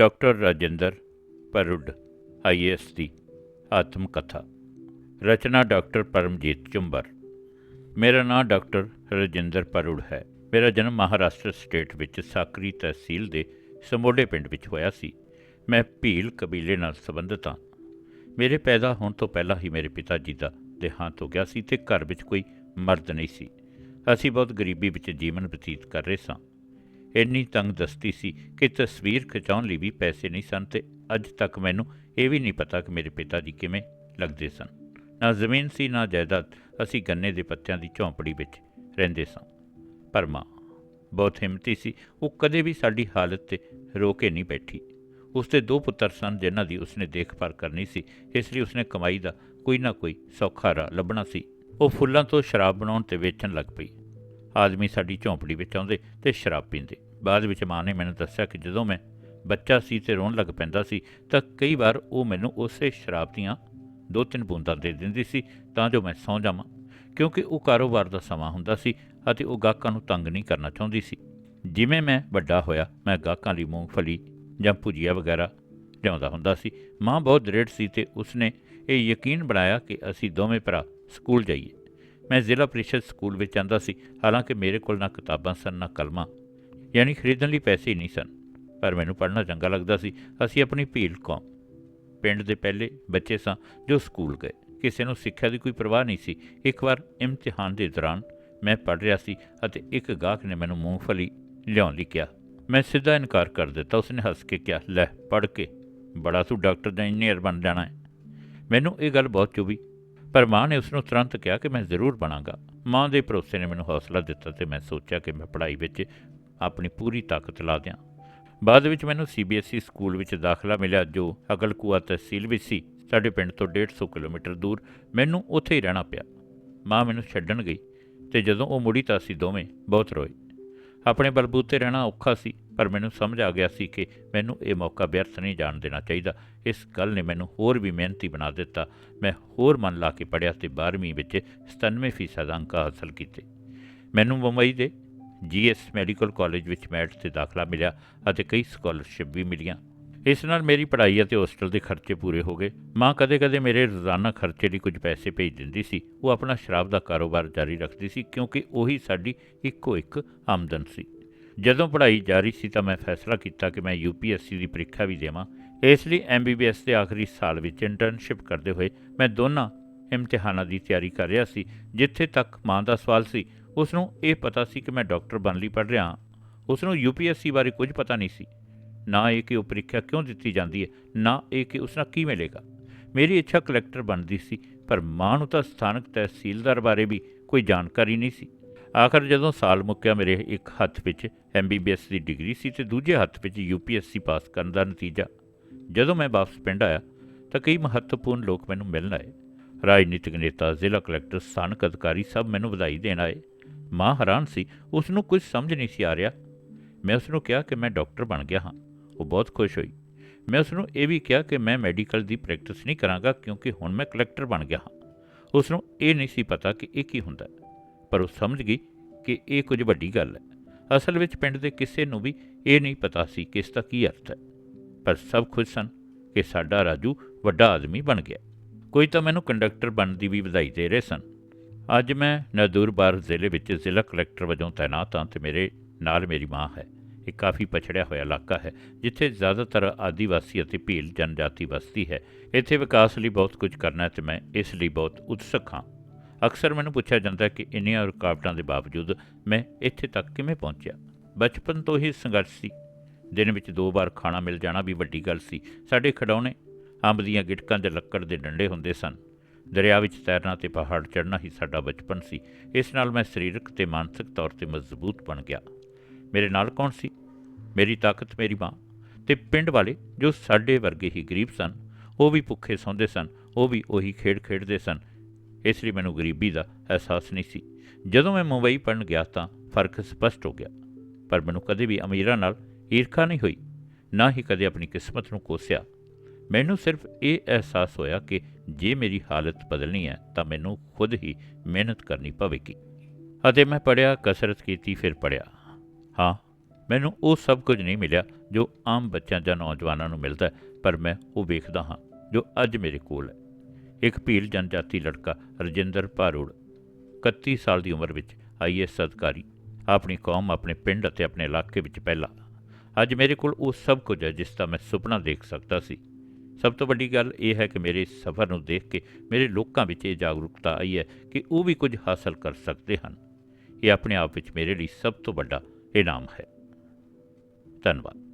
Doctor Rajinder ਪਰੁੱਡ IAS ਦੀ ਆਤਮ ਕਥਾ। ਰਚਨਾ ਡਾਕਟਰ ਪਰਮਜੀਤ ਚੁੰਬਰ। ਮੇਰਾ ਨਾਮ ਡਾਕਟਰ ਰਾਜਿੰਦਰ ਪਰੁੱਡ ਹੈ। ਮੇਰਾ ਜਨਮ ਮਹਾਰਾਸ਼ਟਰ ਸਟੇਟ ਵਿੱਚ ਸਾਕਰੀ ਤਹਿਸੀਲ ਦੇ ਸਮੋਡੇ ਪਿੰਡ ਵਿੱਚ ਹੋਇਆ ਸੀ। ਮੈਂ ਭੀਲ ਕਬੀਲੇ ਨਾਲ ਸੰਬੰਧਿਤ ਹਾਂ। ਮੇਰੇ ਪੈਦਾ ਹੋਣ ਤੋਂ ਪਹਿਲਾਂ ਹੀ ਮੇਰੇ ਪਿਤਾ ਜੀ ਦਾ ਦੇਹਾਂਤ ਹੋ ਗਿਆ ਸੀ ਤੇ ਘਰ ਵਿੱਚ ਕੋਈ ਮਰਦ ਨਹੀਂ ਸੀ। ਅਸੀਂ ਬਹੁਤ ਗਰੀਬੀ ਵਿੱਚ ਜੀਵਨ ਬਤੀਤ ਕਰ ਰਹੇ ਸਾਂ। ਇੰਨੀ ਤੰਗ ਦਸਤੀ ਸੀ ਕਿ ਤਸਵੀਰ ਖਿਚਾਉਣ ਲਈ ਵੀ ਪੈਸੇ ਨਹੀਂ ਸਨ ਤੇ ਅੱਜ ਤੱਕ ਮੈਨੂੰ ਇਹ ਵੀ ਨਹੀਂ ਪਤਾ ਕਿ ਮੇਰੇ ਪਿਤਾ ਜੀ ਕਿਵੇਂ ਲੱਗਦੇ ਸਨ। ਨਾ ਜ਼ਮੀਨ ਸੀ, ਨਾ ਜਾਇਦਾਦ। ਅਸੀਂ ਗੰਨੇ ਦੇ ਪੱਤਿਆਂ ਦੀ ਝੌਂਪੜੀ ਵਿੱਚ ਰਹਿੰਦੇ ਸਾਂ। ਪਰ ਮਾਂ, ਬਹੁਤ ਹਿੰਮਤੀ ਸੀ। ਉਹ ਕਦੇ ਵੀ ਸਾਡੀ ਹਾਲਤ ਤੇ ਰੋ ਕੇ ਨਹੀਂ ਬੈਠੀ। ਉਸਦੇ ਦੋ ਪੁੱਤਰ ਸਨ ਜਿਨ੍ਹਾਂ ਦੀ ਉਸਨੇ ਦੇਖਭਾਲ ਕਰਨੀ ਸੀ। ਇਸ ਲਈ ਉਸਨੇ ਕਮਾਈ ਦਾ ਕੋਈ ਨਾ ਕੋਈ ਸੌਖਾ ਰਾਹ ਲੱਭਣਾ ਸੀ। ਉਹ ਫੁੱਲਾਂ ਤੋਂ ਸ਼ਰਾਬ ਬਣਾਉਣ ਤੇ ਵੇਚਣ ਲੱਗ ਪਈ। ਆਦਮੀ ਸਾਡੀ ਝੌਂਪੜੀ ਵਿੱਚ ਆਉਂਦੇ ਤੇ ਸ਼ਰਾਬ ਪੀਂਦੇ। ਬਾਅਦ ਵਿੱਚ ਮਾਂ ਨੇ ਮੈਨੂੰ ਦੱਸਿਆ ਕਿ ਜਦੋਂ ਮੈਂ ਬੱਚਾ ਸੀ ਤੇ ਰੋਣ ਲੱਗ ਪੈਂਦਾ ਸੀ, ਤਾਂ ਕਈ ਵਾਰ ਉਹ ਮੈਨੂੰ ਉਸੇ ਸ਼ਰਾਬ ਦੀਆਂ ਦੋ ਤਿੰਨ ਬੂੰਦਾਂ ਦੇ ਦਿੰਦੀ ਸੀ, ਤਾਂ ਜੋ ਮੈਂ ਸੌਂ ਜਾਵਾਂ, ਕਿਉਂਕਿ ਉਹ ਕਾਰੋਬਾਰ ਦਾ ਸਮਾਂ ਹੁੰਦਾ ਸੀ ਅਤੇ ਉਹ ਗਾਹਕਾਂ ਨੂੰ ਤੰਗ ਨਹੀਂ ਕਰਨਾ ਚਾਹੁੰਦੀ ਸੀ। ਜਿਵੇਂ ਮੈਂ ਵੱਡਾ ਹੋਇਆ, ਮੈਂ ਗਾਹਕਾਂ ਲਈ ਮੂੰਗਫਲੀ ਜਾਂ ਭੁਜੀਆ ਵਗੈਰਾ ਲਿਆਉਂਦਾ ਹੁੰਦਾ ਸੀ। ਮਾਂ ਬਹੁਤ ਦ੍ਰਿੜ ਸੀ ਤੇ ਉਸਨੇ ਇਹ ਯਕੀਨ ਬਣਾਇਆ ਕਿ ਅਸੀਂ ਦੋਵੇਂ ਭਰਾ ਸਕੂਲ ਜਾਈਏ। ਮੈਂ ਜ਼ਿਲ੍ਹਾ ਪ੍ਰੀਸ਼ਦ ਸਕੂਲ ਵਿੱਚ ਜਾਂਦਾ ਸੀ, ਹਾਲਾਂਕਿ ਮੇਰੇ ਕੋਲ ਨਾ ਕਿਤਾਬਾਂ ਸਨ, ਨਾ ਕਲਮਾਂ। ਯਾਨੀ ਖਰੀਦਣ ਲਈ ਪੈਸੇ ਹੀ ਨਹੀਂ ਸਨ, ਪਰ ਮੈਨੂੰ ਪੜ੍ਹਨਾ ਚੰਗਾ ਲੱਗਦਾ ਸੀ। ਅਸੀਂ ਆਪਣੀ ਭੀਲ ਕੌਮ, ਪਿੰਡ ਦੇ ਪਹਿਲੇ ਬੱਚੇ ਸਾਂ, ਜੋ ਸਕੂਲ ਗਏ। ਕਿਸੇ ਨੂੰ ਸਿੱਖਿਆ ਦੀ ਕੋਈ ਪਰਵਾਹ ਨਹੀਂ ਸੀ। ਇੱਕ ਵਾਰ ਇਮਤਿਹਾਨ ਦੇ ਦੌਰਾਨ ਮੈਂ ਪੜ੍ਹ ਰਿਹਾ ਸੀ ਅਤੇ ਇੱਕ ਗਾਹਕ ਨੇ ਮੈਨੂੰ ਮੂੰਗਫਲੀ ਲਿਆਉਣ ਲਈ ਕਿਹਾ। ਮੈਂ ਸਿੱਧਾ ਇਨਕਾਰ ਕਰ ਦਿੱਤਾ। ਉਸਨੇ ਹੱਸ ਕੇ ਕਿਹਾ, ਲੈ, ਪੜ੍ਹ ਕੇ ਬੜਾ ਤੂੰ ਡਾਕਟਰ ਜਾਂ ਇੰਜੀਨੀਅਰ ਬਣ ਜਾਣਾ ਹੈ। ਮੈਨੂੰ ਇਹ ਗੱਲ ਬਹੁਤ ਚੁਭੀ। ਪਰ ਮਾਂ ਨੇ ਉਸ ਨੂੰ ਤੁਰੰਤ ਕਿਹਾ ਕਿ ਮੈਂ ਜ਼ਰੂਰ ਬਣਾਂਗਾ। ਮਾਂ ਦੇ ਭਰੋਸੇ ਨੇ ਮੈਨੂੰ ਹੌਸਲਾ ਦਿੱਤਾ ਤੇ ਮੈਂ ਸੋਚਿਆ ਕਿ ਮੈਂ ਪੜ੍ਹਾਈ ਵਿੱਚ ਆਪਣੀ ਪੂਰੀ ਤਾਕਤ ਲਾ ਦਿਆਂ। ਬਾਅਦ ਵਿੱਚ ਮੈਨੂੰ ਸੀਬੀਐਸਈ ਸਕੂਲ ਵਿੱਚ ਦਾਖਲਾ ਮਿਲਿਆ, ਜੋ ਅਗਲਕੂਆ ਤਹਿਸੀਲ ਵਿੱਚ ਸੀ। ਸਾਡੇ ਪਿੰਡ ਤੋਂ 150 ਕਿਲੋਮੀਟਰ ਦੂਰ ਮੈਨੂੰ ਉੱਥੇ ਹੀ ਰਹਿਣਾ ਪਿਆ। ਮਾਂ ਮੈਨੂੰ ਛੱਡਣ ਗਈ ਤੇ ਜਦੋਂ ਉਹ ਮੁੜੀ ਤਾਂ ਅਸੀਂ ਦੋਵੇਂ ਬਹੁਤ ਰੋਏ। ਆਪਣੇ ਬਲਬੂਤੇ ਰਹਿਣਾ ਔਖਾ ਸੀ। ਪਰ ਮੈਨੂੰ ਸਮਝ ਆ ਗਿਆ ਸੀ ਕਿ ਮੈਨੂੰ ਇਹ ਮੌਕਾ ਵਿਅਰਥ ਨਹੀਂ ਜਾਣ ਦੇਣਾ ਚਾਹੀਦਾ। ਇਸ ਗੱਲ ਨੇ ਮੈਨੂੰ ਹੋਰ ਵੀ ਮਿਹਨਤੀ ਬਣਾ ਦਿੱਤਾ। ਮੈਂ ਹੋਰ ਮਨ ਲਾ ਕੇ ਪੜ੍ਹਿਆ ਤੇ 12ਵੀਂ ਵਿੱਚ 97% ਅੰਕ ਹਾਸਲ ਕੀਤੇ। ਮੈਨੂੰ ਮੁੰਬਈ ਦੇ ਜੀਐਸ ਮੈਡੀਕਲ ਕਾਲਜ ਵਿੱਚ ਮੈਟਸ ਤੇ ਦਾਖਲਾ ਮਿਲਿਆ ਅਤੇ ਕਈ ਸਕਾਲਰਸ਼ਿਪ ਵੀ ਮਿਲੀਆਂ। ਇਸ ਨਾਲ ਮੇਰੀ ਪੜ੍ਹਾਈ ਅਤੇ ਹੋਸਟਲ ਦੇ ਖਰਚੇ ਪੂਰੇ ਹੋ ਗਏ। ਮਾਂ ਕਦੇ-ਕਦੇ ਮੇਰੇ ਰੋਜ਼ਾਨਾ ਖਰਚੇ ਲਈ ਕੁਝ ਪੈਸੇ ਭੇਜ ਦਿੰਦੀ ਸੀ। ਉਹ ਆਪਣਾ ਸ਼ਰਾਬ ਦਾ ਕਾਰੋਬਾਰ ਜਾਰੀ ਰੱਖਦੀ ਸੀ ਕਿਉਂਕਿ ਉਹੀ ਸਾਡੀ ਇੱਕੋ ਇੱਕ ਆਮਦਨ ਸੀ। ਜਦੋਂ ਪੜ੍ਹਾਈ ਜਾਰੀ ਸੀ ਤਾਂ ਮੈਂ ਫੈਸਲਾ ਕੀਤਾ ਕਿ ਮੈਂ ਯੂਪੀਐਸਸੀ ਦੀ ਪ੍ਰੀਖਿਆ ਵੀ ਦੇਵਾਂ। ਇਸ ਲਈ ਐਮਬੀਬੀਐਸ ਦੇ ਆਖਰੀ ਸਾਲ ਵਿੱਚ ਇੰਟਰਨਸ਼ਿਪ ਕਰਦੇ ਹੋਏ ਮੈਂ ਦੋਨਾਂ ਇਮਤਿਹਾਨਾਂ ਦੀ ਤਿਆਰੀ ਕਰ ਰਿਹਾ ਸੀ, ਜਿੱਥੇ ਤੱਕ ਮਾਂ ਦਾ ਸਵਾਲ ਸੀ। ਉਸ ਨੂੰ ਇਹ ਪਤਾ ਸੀ ਕਿ ਮੈਂ ਡਾਕਟਰ ਬਣ ਲਈ ਪੜ੍ਹ ਰਿਹਾ ਹਾਂ। ਉਸ ਨੂੰ ਯੂਪੀਐਸਸੀ ਬਾਰੇ ਕੁਝ ਪਤਾ ਨਹੀਂ ਸੀ। ਨਾ ਇਹ ਕਿ ਉਹ ਪ੍ਰੀਖਿਆ ਕਿਉਂ ਦਿੱਤੀ ਜਾਂਦੀ ਹੈ, ਨਾ ਇਹ ਕਿ ਉਸ ਨਾਲ ਕੀ ਮਿਲੇਗਾ ਮੇਰੀ ਇੱਛਾ ਕਲੈਕਟਰ ਬਣਦੀ ਸੀ, ਪਰ ਮਾਂ ਨੂੰ ਤਾਂ ਸਥਾਨਕ ਤਹਿਸੀਲਦਾਰ ਬਾਰੇ ਵੀ ਕੋਈ ਜਾਣਕਾਰੀ ਨਹੀਂ ਸੀ। ਆਖਰ ਜਦੋਂ ਸਾਲ ਮੁੱਕਿਆ ਮੇਰੇ ਇੱਕ ਹੱਥ ਵਿੱਚ ਐਮਬੀਬੀਐਸ ਦੀ ਡਿਗਰੀ ਸੀ ਤੇ ਦੂਜੇ ਹੱਥ ਵਿੱਚ ਯੂਪੀਐਸਸੀ ਪਾਸ ਕਰਨ ਦਾ ਨਤੀਜਾ। ਜਦੋਂ ਮੈਂ ਵਾਪਸ ਪਿੰਡ ਆਇਆ ਤਾਂ ਕਈ ਮਹੱਤਵਪੂਰਨ ਲੋਕ ਮੈਨੂੰ ਮਿਲਣ ਆਏ। ਰਾਜਨੀਤਿਕ ਨੇਤਾ, ਜ਼ਿਲ੍ਹਾ ਕਲੈਕਟਰ, ਸਥਾਨਕ ਅਧਿਕਾਰੀ ਸਭ ਮੈਨੂੰ ਵਧਾਈ ਦੇਣ ਆਏ। ਮਾਂ ਹੈਰਾਨ ਸੀ ਉਸ ਨੂੰ ਕੁਝ ਸਮਝ ਨਹੀਂ ਸੀ ਆ ਰਿਹਾ। ਮੈਂ ਉਸ ਨੂੰ ਕਿਹਾ ਕਿ ਮੈਂ ਡਾਕਟਰ ਬਣ ਗਿਆ ਹਾਂ। ਉਹ ਬਹੁਤ ਖੁਸ਼ ਹੋਈ। ਮੈਂ ਉਸ ਨੂੰ ਇਹ ਵੀ ਕਿਹਾ ਕਿ ਮੈਂ ਮੈਡੀਕਲ ਦੀ ਪ੍ਰੈਕਟਿਸ ਨਹੀਂ ਕਰਾਂਗਾ ਕਿਉਂਕਿ ਹੁਣ ਮੈਂ ਕਲੈਕਟਰ ਬਣ ਗਿਆ ਹਾਂ। ਉਸ ਨੂੰ ਇਹ ਨਹੀਂ ਸੀ ਪਤਾ ਕਿ ਇਹ ਕੀ ਹੁੰਦਾ ਪਰ ਉਹ ਸਮਝ ਗਈ ਕਿ ਇਹ ਕੁਝ ਵੱਡੀ ਗੱਲ ਹੈ। ਅਸਲ ਵਿੱਚ ਪਿੰਡ ਦੇ ਕਿਸੇ ਨੂੰ ਵੀ ਇਹ ਨਹੀਂ ਪਤਾ ਸੀ ਕਿ ਇਸ ਦਾ ਕੀ ਅਰਥ ਹੈ। ਪਰ ਸਭ ਖੁਸ਼ ਸਨ ਕਿ ਸਾਡਾ ਰਾਜੂ ਵੱਡਾ ਆਦਮੀ ਬਣ ਗਿਆ। ਕੋਈ ਤਾਂ ਮੈਨੂੰ ਕੰਡਕਟਰ ਬਣਨ ਦੀ ਵੀ ਵਧਾਈ ਦੇ ਰਹੇ ਸਨ। ਅੱਜ ਮੈਂ ਨਦੂਰਬਾਰ ਜ਼ਿਲ੍ਹੇ ਵਿੱਚ ਜ਼ਿਲ੍ਹਾ ਕਲੈਕਟਰ ਵਜੋਂ ਤਾਇਨਾਤ ਹਾਂ ਤੇ ਮੇਰੇ ਨਾਲ ਮੇਰੀ ਮਾਂ ਹੈ। ਇਹ ਕਾਫੀ ਪਛੜਿਆ ਹੋਇਆ ਇਲਾਕਾ ਹੈ, ਜਿੱਥੇ ਜ਼ਿਆਦਾਤਰ ਆਦੀਵਾਸੀ ਅਤੇ ਭੀਲ ਜਨਜਾਤੀ ਵਸਤੀ ਹੈ। ਇੱਥੇ ਵਿਕਾਸ ਲਈ ਬਹੁਤ ਕੁਝ ਕਰਨਾ ਹੈ ਤੇ ਮੈਂ ਇਸ ਲਈ ਬਹੁਤ ਉਤਸੁਕ ਹਾਂ। ਅਕਸਰ ਮੈਨੂੰ ਪੁੱਛਿਆ ਜਾਂਦਾ ਕਿ ਇੰਨੀਆਂ ਰੁਕਾਵਟਾਂ ਦੇ ਬਾਵਜੂਦ ਮੈਂ ਇੱਥੇ ਤੱਕ ਕਿਵੇਂ ਪਹੁੰਚਿਆ? ਬਚਪਨ ਤੋਂ ਹੀ ਸੰਘਰਸ਼ ਸੀ। ਦਿਨ ਵਿੱਚ ਦੋ ਵਾਰ ਖਾਣਾ ਮਿਲ ਜਾਣਾ ਵੀ ਵੱਡੀ ਗੱਲ ਸੀ। ਸਾਡੇ ਖਿਡੌਣੇ, ਅੰਬ ਦੀਆਂ ਗਿਟਕਾਂ ਦੇ ਲੱਕੜ ਦੇ ਡੰਡੇ ਹੁੰਦੇ ਸਨ। ਦਰਿਆ ਵਿੱਚ ਤੈਰਨਾ ਤੇ ਪਹਾੜ ਚੜ੍ਹਨਾ ਹੀ ਸਾਡਾ ਬਚਪਨ ਸੀ। ਇਸ ਨਾਲ ਮੈਂ ਸਰੀਰਕ ਤੇ ਮਾਨਸਿਕ ਤੌਰ ਤੇ ਮਜ਼ਬੂਤ ਬਣ ਗਿਆ। ਮੇਰੇ ਨਾਲ ਕੌਣ ਸੀ? ਮੇਰੀ ਤਾਕਤ ਮੇਰੀ ਮਾਂ। ਤੇ ਪਿੰਡ ਵਾਲੇ ਜੋ ਸਾਡੇ ਵਰਗੇ ਹੀ ਗਰੀਬ ਸਨ, ਉਹ ਵੀ ਭੁੱਖੇ ਸੌਂਦੇ ਸਨ, ਉਹ ਵੀ ਉਹੀ ਖੇਡ ਖੇਡਦੇ ਸਨ। ਇਸ ਲਈ ਮੈਨੂੰ ਗਰੀਬੀ ਦਾ ਅਹਿਸਾਸ ਨਹੀਂ ਸੀ। ਜਦੋਂ ਮੈਂ ਮੁੰਬਈ ਪੜਨ ਗਿਆ ਤਾਂ ਫ਼ਰਕ ਸਪਸ਼ਟ ਹੋ ਗਿਆ, ਪਰ ਮੈਨੂੰ ਕਦੇ ਵੀ ਅਮੀਰਾਂ ਨਾਲ ਈਰਖਾ ਨਹੀਂ ਹੋਈ, ਨਾ ਹੀ ਕਦੇ ਆਪਣੀ ਕਿਸਮਤ ਨੂੰ ਕੋਸਿਆ। ਮੈਨੂੰ ਸਿਰਫ ਇਹ ਅਹਿਸਾਸ ਹੋਇਆ ਕਿ ਜੇ ਮੇਰੀ ਹਾਲਤ ਬਦਲਣੀ ਹੈ ਤਾਂ ਮੈਨੂੰ ਖੁਦ ਹੀ ਮਿਹਨਤ ਕਰਨੀ ਪਵੇਗੀ। ਅਤੇ ਮੈਂ ਪੜਿਆ ਕਸਰਤ ਕੀਤੀ, ਫਿਰ ਪੜਿਆ ਹਾਂ, ਮੈਨੂੰ ਉਹ ਸਭ ਕੁਝ ਨਹੀਂ ਮਿਲਿਆ ਜੋ ਆਮ ਬੱਚਿਆਂ ਜਾਂ ਨੌਜਵਾਨਾਂ ਨੂੰ ਮਿਲਦਾ ਪਰ ਮੈਂ ਉਹ ਵੇਖਦਾ ਹਾਂ ਜੋ ਅੱਜ ਮੇਰੇ ਕੋਲ ਹੈ। ਇੱਕ ਭੀਲ ਜਨਜਾਤੀ ਲੜਕਾ, ਰਜਿੰਦਰ ਭਾਰੂੜ 31 ਸਾਲ ਦੀ ਉਮਰ ਵਿੱਚ ਆਈਐਸ ਅਧਿਕਾਰੀ, ਆਪਣੀ ਕੌਮ, ਆਪਣੇ ਪਿੰਡ ਅਤੇ ਆਪਣੇ ਇਲਾਕੇ ਵਿੱਚ ਪਹਿਲਾ। ਅੱਜ ਮੇਰੇ ਕੋਲ ਉਹ ਸਭ ਕੁਝ ਹੈ ਜਿਸ ਦਾ ਮੈਂ ਸੁਪਨਾ ਦੇਖ ਸਕਦਾ ਸੀ। ਸਭ ਤੋਂ ਵੱਡੀ ਗੱਲ ਇਹ ਹੈ ਕਿ ਮੇਰੇ ਸਫ਼ਰ ਨੂੰ ਦੇਖ ਕੇ ਮੇਰੇ ਲੋਕਾਂ ਵਿੱਚ ਇਹ ਜਾਗਰੂਕਤਾ ਆਈ ਹੈ ਕਿ ਉਹ ਵੀ ਕੁਝ ਹਾਸਲ ਕਰ ਸਕਦੇ ਹਨ। ਇਹ ਆਪਣੇ ਆਪ ਵਿੱਚ ਮੇਰੇ ਲਈ ਸਭ ਤੋਂ ਵੱਡਾ ਇਨਾਮ ਹੈ। ਧੰਨਵਾਦ।